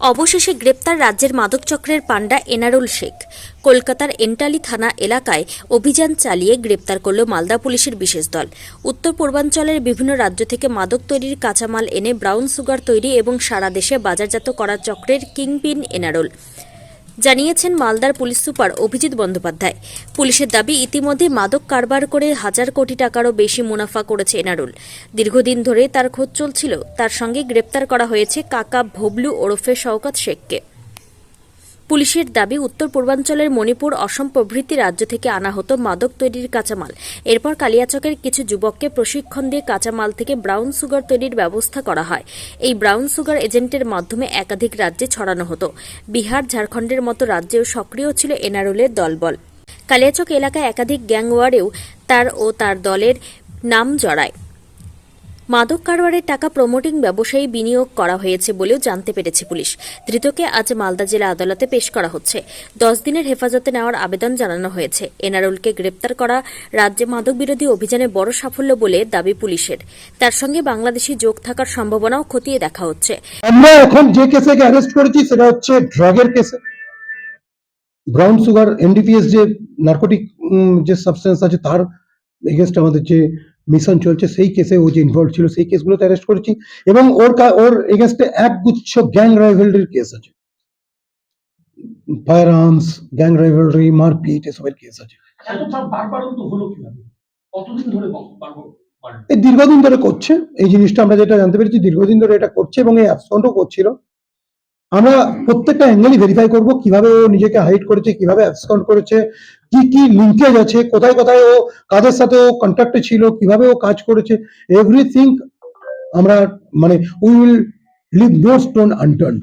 অবশেষে গ্রেপ্তার রাজ্যের মাদক চক্রের পাণ্ডা এনারুল শেখ। কলকাতার এন্টালি থানা এলাকায় অভিযান চালিয়ে গ্রেপ্তার করল মালদা পুলিশের বিশেষ দল। উত্তর পূর্বাঞ্চলের বিভিন্ন রাজ্য থেকে মাদক তৈরির কাঁচামাল এনে ব্রাউন সুগার তৈরি এবং সারা দেশে বাজারজাত করা চক্রের কিংপিন এনারুল। জানিয়েছেন মালদার পুলিশ সুপার অভিজিৎ বন্দ্যোপাধ্যায়। পুলিশের দাবি, ইতিমধ্যে মাদক কারবার করে হাজার কোটি টাকারও বেশি মুনাফা করেছে এনারুল। দীর্ঘদিন ধরে তার খোঁজ চলছিল। তার সঙ্গে গ্রেপ্তার করা হয়েছে কাকা ভবলু ওরফে শওকত শেখকে। পুলিশের দাবি, উত্তর পূর্বাঞ্চলের মণিপুর, অসম প্রভৃতি রাজ্য থেকে আনা হতো মাদক তৈরির কাঁচামাল। এরপর কালিয়াচকের কিছু যুবককে প্রশিক্ষণ দিয়ে কাঁচামাল থেকে ব্রাউন সুগার তৈরির ব্যবস্থা করা হয়। এই ব্রাউন সুগার এজেন্টের মাধ্যমে একাধিক রাজ্যে ছড়ানো হতো। বিহার, ঝাড়খণ্ডের মতো রাজ্যেও সক্রিয় ছিল এনারুলের দলবল। কালিয়াচক এলাকায় একাধিক গ্যাংওয়ারেও তার ও তার দলের নাম জড়ায়। মাদক কারবারের টাকা প্রমোটিং ব্যবসায়ী বিনিয়োগ করা হয়েছে বলেও জানতে পেরেছে পুলিশ। ধৃতকে আজ মালদা জেলা আদালতে পেশ করা হচ্ছে। দশ দিনের হেফাজতে নেওয়ার আবেদন জানানো হয়েছে। এনারুলকে গ্রেপ্তার করা রাজ্যে মাদক বিরোধী অভিযানে বড় সাফল্য বলে দাবি পুলিশের। তার সঙ্গে বাংলাদেশি যোগ থাকার সম্ভাবনাও খতিয়ে দেখা হচ্ছে। আমরা এখন যে কেসে অ্যারেস্ট করেছি, সেটা হচ্ছে ড্রাগের কেসে। ব্রাউন সুগার এনডিপিএস যে নার্কোটিক যে সাবস্টেন্স আছে, তার এগেনস্ট আমাদের যে মিশন চলছে সেই কেসে ও যে ইনভলভ ছিল সেই কেসগুলোতে অ্যারেস্ট করেছি এবং ওর ওর এগেনস্টে একগুচ্ছ গ্যাং রাইভেলরির কেস আছে। ফায়ার আর্মস গ্যাং রাইভেলরি মারপিট এসবের কেস আছে? এই দীর্ঘদিন ধরে করছে। এই জিনিসটা আমরা যেটা জানতে পেরেছি দীর্ঘদিন ধরে এটা করছে এবং এই অ্যাবসেন্টও করছিল। আমরা প্রত্যেকটা অ্যাঙ্গেলই ভেরিফাই করব কীভাবে ও নিজেকে হাইড করেছে, কীভাবে অ্যাবসকাউন্ট করেছে, কি কি লিঙ্কেজ আছে, কোথায় কোথায় ও কাদের সাথে ও কন্ট্যাক্টে ছিল, কীভাবে ও কাজ করেছে এভরিথিং আমরা মানে we will leave no stone unturned